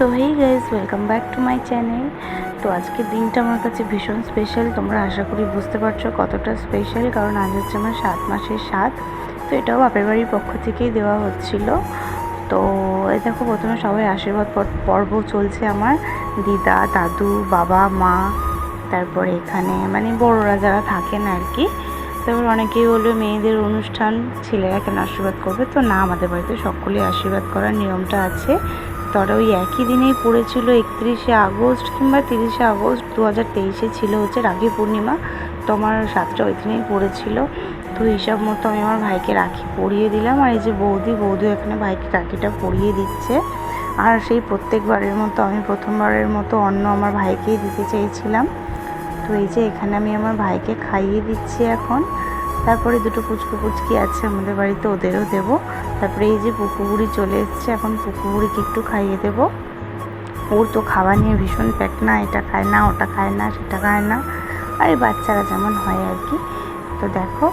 So hey guys welcome back to my channel তো আজকের দিনটা আমার কাছে ভীষণ স্পেশাল তোমরা আশা করি বুঝতে পারছ কতটা স্পেশাল কারণ আজ হচ্ছে আমার সাত মাসের সাত। তো এটাও বাপের বাড়ির পক্ষ থেকেই দেওয়া হচ্ছিল। তো এই দেখো, প্রথমে সবাই আশীর্বাদ পর্ব চলছে আমার। দিদা, দাদু, বাবা, মা, তারপরে এখানে মানে বড়রা যারা থাকেন আর কি। তারপর অনেকেই বলবে মেয়েদের অনুষ্ঠান, ছেলেরা কেন আশীর্বাদ করবে? তো না, আমাদের বাড়িতে সকলেই আশীর্বাদ করার নিয়মটা আছে। তবে ওই একই দিনেই পড়েছিল একত্রিশে আগস্ট কিংবা তিরিশে আগস্ট দু হাজার তেইশে ছিল হচ্ছে রাখি পূর্ণিমা। তো আমার সাতটা ওই দিনেই পড়েছিল। তো হিসাব মতো আমি আমার ভাইকে রাখি পরিয়ে দিলাম। আর এই যে বৌদি বৌদি এখানে ভাইকে রাখিটা পরিয়ে দিচ্ছে। আর সেই প্রত্যেকবারের মতো আমি প্রথমবারের মতো অন্য আমার ভাইকেই দিতে চেয়েছিলাম। তো এই যে এখানে আমি আমার ভাইকে খাইয়ে দিচ্ছি এখন। তারপরে দুটো পুচকু পুচকি আছে আমাদের বাড়িতে, ওদেরও দেবো। তারপরে এই যে পুকুবুড়ি চলে এসছে, এখন পুকুবুড়িকে একটু খাইয়ে দেবো। ওর তো খাওয়া নিয়ে ভীষণ প্যাক না, এটা খায় না, ওটা খায় না, সেটা খায় না। আর এই বাচ্চারা যেমন হয় আর কি। তো দেখো,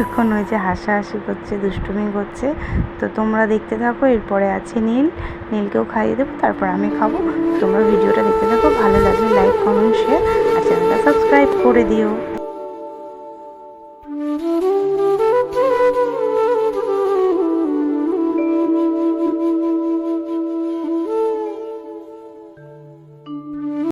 এখন ওই যে হাসাহাসি করছে, দুষ্টুমি করছে। তো তোমরা দেখতে থাকো, এরপরে আছে নীল। নীলকেও খাইয়ে দেবো, তারপর আমি খাব। তোমরা ভিডিওটা দেখতে থাকো, ভালো লাগলে লাইক কমেন্ট শেয়ার আর চ্যানেলটা সাবস্ক্রাইব করে দিও।